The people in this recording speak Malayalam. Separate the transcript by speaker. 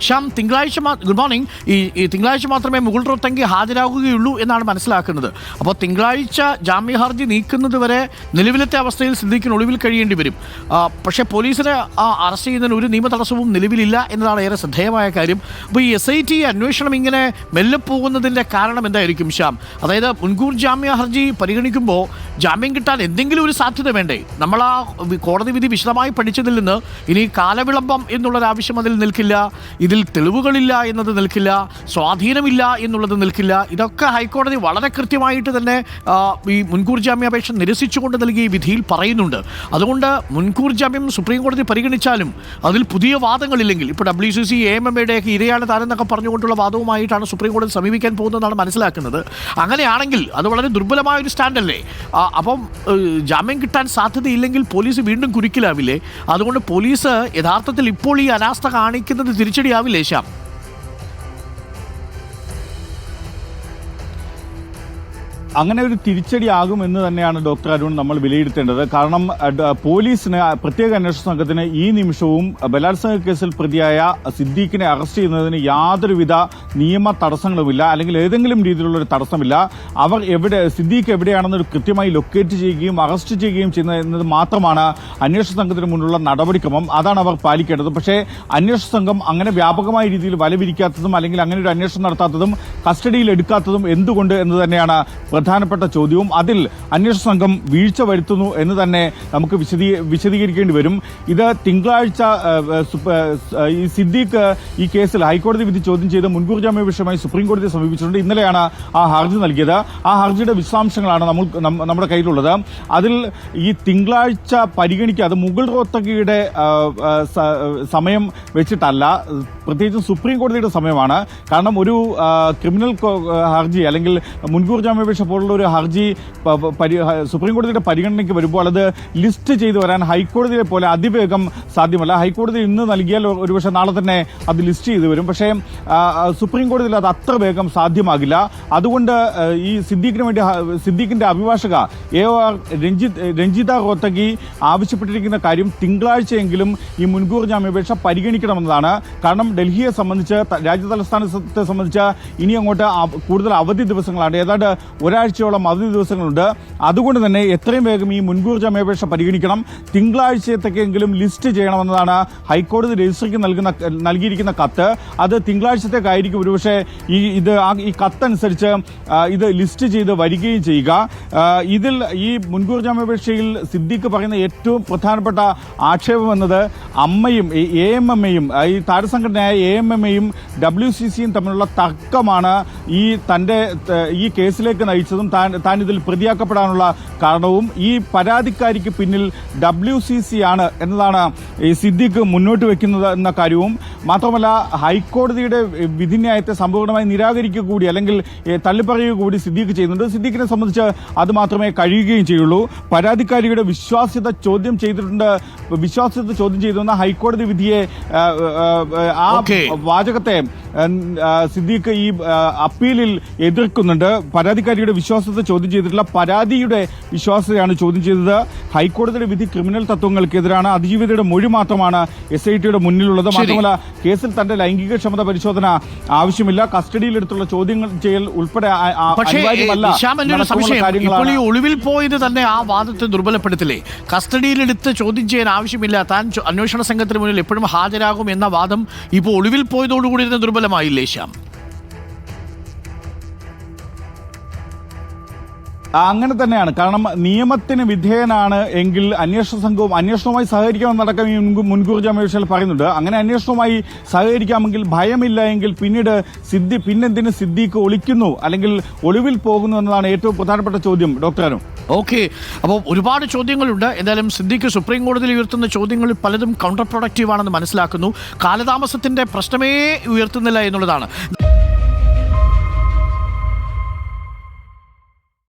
Speaker 1: ശ്യാം തിങ്കളാഴ്ച ഗുഡ് മോർണിംഗ് ഈ തിങ്കളാഴ്ച മാത്രമേ മുകുൾ റോത്തങ്കി ഹാജരാകുകയുള്ളൂ എന്നാണ് മനസ്സിലാക്കുന്നത്. അപ്പോൾ തിങ്കളാഴ്ച ജാമ്യ ഹർജി നീക്കുന്നത് വരെ നിലവിലത്തെ അവസ്ഥയിൽ സിദ്ദീഖിന് ഒളിവിൽ കഴിയേണ്ടി വരും. പക്ഷേ പോലീസിനെ അറസ്റ്റ് ചെയ്യുന്നതിന് ഒരു നിയമ തടസ്സവും നിലവിലില്ല എന്നതാണ് ഏറെ ശ്രദ്ധേയമായ കാര്യം. അപ്പോൾ ഈ എസ് ഐ ടി അന്വേഷണം ഇങ്ങനെ മെല്ലെ പോകുന്നതിന്റെ കാരണം എന്തായിരിക്കും ശ്യാം? അതായത് മുൻകൂർ ജാമ്യ ഹർജി പരിഗണിക്കുമ്പോൾ ജാമ്യം കിട്ടാൻ എന്തെങ്കിലും ഒരു സാധ്യത വേണ്ടേ? നമ്മൾ ആ കോടതി വിധി വിശദമായി പഠിച്ചതിൽ നിന്ന് ഇനി കാലവിളംബം എന്നുള്ളൊരാവശ്യം അതിൽ നിൽക്കില്ല. ഇതിൽ തെളിവുകളില്ല എന്നത് നിൽക്കില്ല സ്വാധീനമില്ല എന്നുള്ളത് നിൽക്കില്ല. ഇതൊക്കെ ഹൈക്കോടതി വളരെ കൃത്യമായിട്ട് തന്നെ ഈ മുൻകൂർ ജാമ്യാപേക്ഷ നിരസിച്ചുകൊണ്ട് നൽകിയ വിധിയിൽ പറയുന്നുണ്ട്. അതുകൊണ്ട് മുൻകൂർ ജാമ്യം സുപ്രീം കോടതി പരിഗണിച്ചാലും അതിൽ പുതിയ വാദങ്ങളില്ലെങ്കിൽ ഇപ്പോൾ W C C A M M എയുടെയൊക്കെ ഇരയാണ് താരെന്നൊക്കെ പറഞ്ഞുകൊണ്ടുള്ള വാദവുമായിട്ടാണ് സുപ്രീം കോടതി സമീപിക്കാൻ പോകുന്നതെന്നാണ് മനസ്സിലാക്കുന്നത്. അങ്ങനെയാണെങ്കിൽ അത് വളരെ ദുർബലമായ ഒരു സ്റ്റാൻഡല്ലേ? അപ്പം ജാമ്യം കിട്ടാൻ സാധ്യതയില്ലെങ്കിൽ പോലീസ് വീണ്ടും കുരുക്കിലാവില്ലേ? അതുകൊണ്ട് പോലീസ് യഥാർത്ഥത്തിൽ ഇപ്പോൾ ഈ അനാസ്ഥ കാണിക്കുന്നത് തിരിച്ചടിയാവില്ലേ ശ്യാം.
Speaker 2: അങ്ങനെ ഒരു തിരിച്ചടി എന്ന് തന്നെയാണ് ഡോക്ടർ അരുൺ നമ്മൾ വിലയിരുത്തേണ്ടത്. കാരണം പോലീസിന് പ്രത്യേക അന്വേഷണ സംഘത്തിന് ഈ നിമിഷവും ബലാത്സംഗ കേസിൽ പ്രതിയായ സിദ്ദീഖിനെ അറസ്റ്റ് ചെയ്യുന്നതിന് യാതൊരുവിധ നിയമ തടസ്സങ്ങളുമില്ല അല്ലെങ്കിൽ ഏതെങ്കിലും രീതിയിലുള്ള ഒരു തടസ്സമില്ല. അവർ എവിടെ സിദ്ദീഖ് എവിടെയാണെന്ന് കൃത്യമായി ലൊക്കേറ്റ് ചെയ്യുകയും അറസ്റ്റ് ചെയ്യുകയും ചെയ്യുന്നത് മാത്രമാണ് അന്വേഷണ സംഘത്തിന് മുന്നിലുള്ള നടപടിക്രമം. അതാണ് അവർ പാലിക്കേണ്ടത്. പക്ഷേ അന്വേഷണ സംഘം അങ്ങനെ വ്യാപകമായ രീതിയിൽ വലവിരിക്കാത്തതും അല്ലെങ്കിൽ അങ്ങനെ ഒരു അന്വേഷണം നടത്താത്തതും കസ്റ്റഡിയിൽ എടുക്കാത്തതും എന്തുകൊണ്ട് എന്ന് തന്നെയാണ് പ്രധാനപ്പെട്ട ചോദ്യവും അതിൽ അന്വേഷണ സംഘം വീഴ്ച വരുത്തുന്നു എന്ന് തന്നെ നമുക്ക് വിശദീ വിശദീകരിക്കേണ്ടി വരും. ഇത് തിങ്കളാഴ്ച ഈ സിദ്ദീഖ് ഈ കേസിൽ ഹൈക്കോടതി വിധി ചോദ്യം ചെയ്ത് മുൻകൂർ ജാമ്യ വിഷയമായി സുപ്രീം കോടതിയെ സമീപിച്ചിട്ടുണ്ട്. ഇന്നലെയാണ് ആ ഹർജി നൽകിയത്. ആ ഹർജിയുടെ വിശദാംശങ്ങളാണ് നമ്മൾ നമ്മുടെ കയ്യിലുള്ളത്. അതിൽ ഈ തിങ്കളാഴ്ച പരിഗണിക്കാതെ മുഗൾ റോത്തകിയുടെ സമയം വെച്ചിട്ടല്ല പ്രത്യേകിച്ചും സുപ്രീം കോടതിയുടെ സമയമാണ്. കാരണം ഒരു ക്രിമിനൽ ഹർജി അല്ലെങ്കിൽ മുൻകൂർ ജാമ്യാപേക്ഷ പോലുള്ള ഒരു ഹർജി സുപ്രീം കോടതിയുടെ പരിഗണനയ്ക്ക് വരുമ്പോൾ അത് ലിസ്റ്റ് ചെയ്തു വരാൻ ഹൈക്കോടതിയെ പോലെ അതിവേഗം സാധ്യമല്ല. ഹൈക്കോടതി ഇന്ന് നൽകിയാൽ ഒരു- ഒരുപക്ഷെ നാളെ തന്നെ അത് ലിസ്റ്റ് ചെയ്തു വരും. പക്ഷേ സുപ്രീം കോടതിയിൽ അത് അത്ര വേഗം സാധ്യമാകില്ല. അതുകൊണ്ട് ഈ സിദ്ദീഖിന് വേണ്ടി സിദ്ദീഖിന്റെ അഭിഭാഷക എ ആർ രഞ്ജിത്ത് രഞ്ജിത റോത്തഗി ആവശ്യപ്പെട്ടിരിക്കുന്ന കാര്യം തിങ്കളാഴ്ചയെങ്കിലും ഈ മുൻകൂർ ജാമ്യാപേക്ഷ പരിഗണിക്കണമെന്നതാണ് കാരണം ഡൽഹിയെ സംബന്ധിച്ച് രാജ്യതലസ്ഥാനത്തെ രാജ്യ തലസ്ഥാനത്തെ സംബന്ധിച്ച് ഇനി അങ്ങോട്ട് കൂടുതൽ അവധി ദിവസങ്ങളാണ്. ഏതാണ്ട് ഒരാഴ്ചയോളം അവധി ദിവസങ്ങളുണ്ട്. അതുകൊണ്ട് തന്നെ എത്രയും വേഗം ഈ മുൻകൂർ ജാമ്യാപേക്ഷ പരിഗണിക്കണം. തിങ്കളാഴ്ചത്തേക്കെങ്കിലും ലിസ്റ്റ് ചെയ്യണമെന്നതാണ് ഹൈക്കോടതി രജിസ്ട്രിക്ക് നൽകുന്ന നൽകിയിരിക്കുന്ന കത്ത്. അത് തിങ്കളാഴ്ചത്തേക്കായിരിക്കും ഒരുപക്ഷെ ഈ ഇത് ഈ കത്തനുസരിച്ച് ഇത് ലിസ്റ്റ് ചെയ്ത് വരികയും ചെയ്യുക. ഇതിൽ ഈ മുൻകൂർ ജാമ്യാപേക്ഷയിൽ സിദ്ദീഖ് പറയുന്ന ഏറ്റവും പ്രധാനപ്പെട്ട ആക്ഷേപം എന്നത് അമ്മയും എ എം എം എയും ഈ താരസംഘടനയായ എ എം എം എയും ഡബ്ല്യു സി സിയും തമ്മിലുള്ള തർക്കമാണ്. ഈ തന്റെ ഈ കേസിലേക്ക് നയിച്ചതും താൻ താൻ ഇതിൽ പ്രതിയാക്കപ്പെടാനുള്ള കാരണവും ഈ പരാതിക്കാരിക്ക് പിന്നിൽ ഡബ്ല്യു സി സി ആണ് എന്നതാണ് സിദ്ദിഖ് മുന്നോട്ട് വെക്കുന്നത് എന്ന കാര്യവും. മാത്രമല്ല ഹൈക്കോടതിയുടെ വിധിന്യായത്തെ സമ്പൂർണമായി നിരാകരിക്കുക കൂടി അല്ലെങ്കിൽ തള്ളിപ്പറയുക കൂടി സിദ്ദിഖ് ചെയ്യുന്നുണ്ട്. സിദ്ദിഖിനെ സംബന്ധിച്ച് അത് മാത്രമേ കഴിയുകയും ചെയ്യുള്ളൂ. പരാതിക്കാരിയുടെ വിശ്വാസ്യത ചോദ്യം ചെയ്തിട്ടുണ്ട് വിശ്വാസ്യത ചോദ്യം ചെയ്തുവന്ന ഹൈക്കോടതി വിധിയെ ആ, വാചകത്തെ സിദ്ദീഖ് ഈ അപ്പീലിൽ എതിർക്കുന്നുണ്ട്. പരാതിക്കാരിയുടെ വിശ്വാസത്തെ ചോദ്യം ചെയ്തിട്ടുള്ള പരാതിയുടെ വിശ്വാസതയാണ് ചോദ്യം ചെയ്തത്. ഹൈക്കോടതിയുടെ വിധി ക്രിമിനൽ തത്വങ്ങൾക്കെതിരാണ്. അതിജീവിതയുടെ മൊഴി മാത്രമാണ് എസ് ഐ ടിയുടെ മുന്നിലുള്ളത്. മാത്രമല്ല കേസിൽ തന്റെ ലൈംഗിക ക്ഷമത പരിശോധന ആവശ്യമില്ല. കസ്റ്റഡിയിലെടുത്തുള്ള ചോദ്യങ്ങൾ ചെയ്യൽ ഉൾപ്പെടെ
Speaker 1: ഇപ്പോൾ ഈ ഒളിവിൽ പോയത് തന്നെ ആ വാദത്തെ ദുർബലപ്പെടുത്തില്ലേ? കസ്റ്റഡിയിലെടുത്ത് ചോദ്യം ചെയ്യാൻ ആവശ്യമില്ല. താൻ അന്വേഷണ സംഘത്തിന് മുന്നിൽ എപ്പോഴും ഹാജരാകും എന്ന വാദം ഇപ്പോൾ ഒളിവിൽ പോയതോടുകൂടി തന്നെ ദുർബലമായില്ലേ ശ്യാം?
Speaker 2: അങ്ങനെ തന്നെയാണ്. കാരണം നിയമത്തിന് വിധേയനാണ് എങ്കിൽ അന്വേഷണ സംഘവും അന്വേഷണവുമായി സഹകരിക്കാമെന്നടക്കം ഈ മുൻകൂ- മുൻകൂർ ജാമ്യാപേക്ഷയിൽ പറയുന്നുണ്ട്. അങ്ങനെ അന്വേഷണവുമായി സഹകരിക്കാമെങ്കിൽ ഭയമില്ല എങ്കിൽ പിന്നീട് സിദ്ധി പിന്നെന്തിന് സിദ്ധിക്ക് ഒളിക്കുന്നു അല്ലെങ്കിൽ ഒളിവിൽ പോകുന്നു എന്നതാണ് ഏറ്റവും പ്രധാനപ്പെട്ട ചോദ്യം ഡോക്ടർ അനു.
Speaker 1: ഓക്കെ. അപ്പോൾ ഒരുപാട് ചോദ്യങ്ങളുണ്ട്. എന്തായാലും സിദ്ധിക്ക് സുപ്രീം കോടതിയിൽ ഉയർത്തുന്ന ചോദ്യങ്ങളിൽ പലതും കൗണ്ടർ പ്രൊഡക്റ്റീവ് ആണെന്ന് മനസ്സിലാക്കുന്നു. കാലതാമസത്തിന്റെ പ്രശ്നമേ ഉയർത്തുന്നില്ല എന്നുള്ളതാണ്.